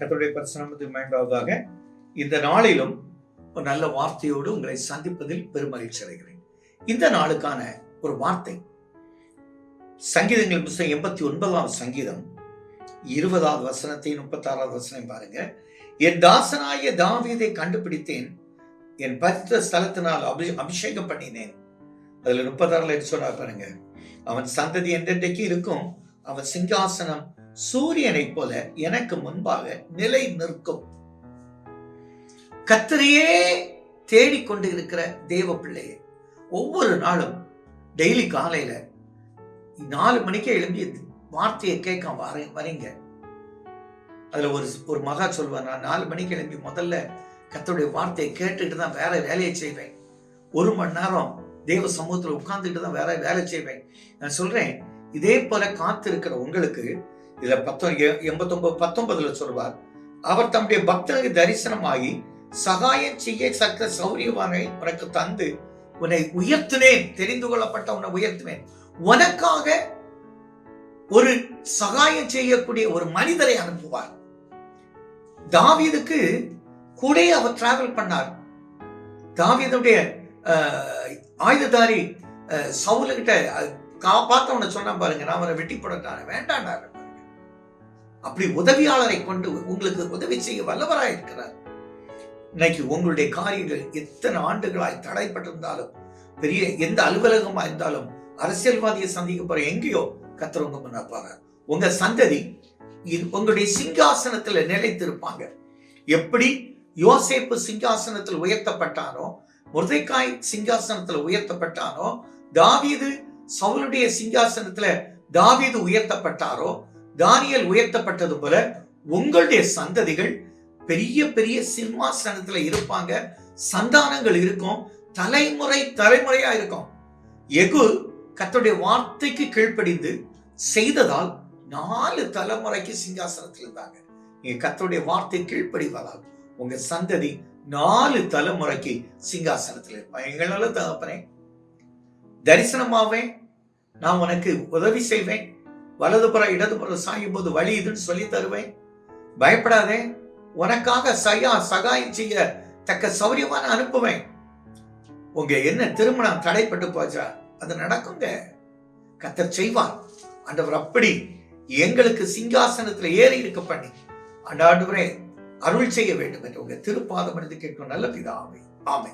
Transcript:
கத்தருடைய பரிசுநாமத்து மேம்பாவதாக இந்த நாளிலும் ஒரு நல்ல வார்த்தையோடு உங்களை சந்திப்பதில் பெருமகிழ்ச்சி அடைகிறேன். இந்த நாளுக்கான ஒரு வார்த்தை. சங்கீதங்கள் புஸ்தகம் எண்பத்தி ஒன்பதாவது சங்கீதம் இருபதாவது வசனத்தை முப்பத்தாறாவது வசனம் பாருங்க. என் தாசனாய தாவீதை கண்டுபிடித்தேன். என் பரித்த ஸ்தலத்தினால் அபி அபிஷேகம் பண்ணினேன். அதுல முப்பத்தாறுல சொன்னார் பாருங்க. அவன் சந்ததி என்றென்றைக்கு இருக்கும். அவன் சிங்காசனம் சூரியனைப் போல எனக்கு முன்பாக நிலை நிற்கும். கத்தரையே தேடிக்கொண்டு இருக்கிற தேவ பிள்ளையே ஒவ்வொரு நாளும் டெய்லி காலையில நாலு மணிக்கே எழும்பி வார்த்தையை கேட்க வர வரீங்க. அதுல ஒரு ஒரு மகா சொல்வார் நான் நாலு மணிக்கு எழும்பி முதல்ல கத்தருடைய வார்த்தையை கேட்டுக்கிட்டு தான் வேற வேலையை செய்வேன். ஒரு மணி நேரம் தேவ சமூகத்துல உட்கார்ந்துட்டு தான் வேற வேலை செய்வேன். நான் சொல்றேன் இதே போல காத்திருக்கிற உங்களுக்கு இதுல பத்தொ எண்பத்தொன்பது பத்தொன்பதுல சொல்வார் அவர் தம்முடைய பக்தனுக்கு தரிசனமாகி சகாயம் செய்ய சக்க சௌரியவானை உனக்கு தந்து உன்னை உயர்த்தினேன் தெரிந்து கொள்ளப்பட்ட உன்னை உயர்த்தினேன் உனக்காக ஒரு சகாயம் செய்யக்கூடிய ஒரு மனிதரை அனுப்புவார். தாவீதுக்கு கூட அவர் டிராவல் பண்ணார். தாவீதுடைய ஆயுததாரி அஹ், சவுலுகிட்ட காப்பாத்தவனை சொன்னா பாருங்க நான் அவரை வெட்டி போட வேண்டாண்டாரு அப்படி உதவியாளரை கொண்டு உங்களுக்கு உதவி செய்ய வல்லவராய் இருக்கிறார். இன்னைக்கு உங்களுடைய காரியங்கள் எத்தனை ஆண்டுகளாய் தடைப்பட்டிருந்தாலும் பெரிய எந்த அலுவலகமா இருந்தாலும் அரசியல்வாதியை சந்திக்க போற எங்கேயோ கத்துறவங்க பண்ணப்பாங்க உங்க சந்ததி இது உங்களுடைய சிங்காசனத்துல நிலைத்திருப்பாங்க. எப்படி யோசேப்பு சிங்காசனத்தில் உயர்த்தப்பட்டானோ முருதைக்காய் சிங்காசனத்துல உயர்த்தப்பட்டானோ தாவீது சவுலுடைய சிங்காசனத்துல தாவீது உயர்த்தப்பட்டாரோ தானியல் உயர்த்தப்பட்டது போல உங்களுடைய சந்ததிகள் பெரிய பெரிய சிம்மாசனத்துல இருப்பாங்க. சந்தானங்கள் இருக்கும். தலைமுறை தலைமுறையா இருக்கும். எகு கத்தோடைய வார்த்தைக்கு கீழ்ப்படிந்து செய்ததால் நாலு தலைமுறைக்கு சிங்காசனத்தில் இருந்தாங்க. நீங்க கத்தோடைய வார்த்தை கீழ்ப்படிவதால் உங்க சந்ததி நாலு தலைமுறைக்கு சிங்காசனத்தில் இருப்பாங்க எங்களால தகப்பனே தரிசனமாவேன். நான் உனக்கு உதவி செய்வேன். வலதுபுறம் இடதுபுறம் சாயும் போது வழி இதுன்னு சொல்லி தருவேன். பயப்படாதே. உனக்காக சையா சகாயம் செய்ய தக்க சௌரியமான அனுப்புவேன். உங்க என்ன திருமணம் தடைப்பட்டு போச்சா? அது நடக்குங்க. கத்தர் செய்வார். ஆண்டவர் அப்படி எங்களுக்கு சிங்காசனத்துல ஏறி இருக்க பண்ணி. ஆண்டாண்டவரே அருள் செய்ய வேண்டும் என்று உங்க திருப்பாதம் எடுத்து கேட்கும் நல்ல விதம் ஆமை ஆமை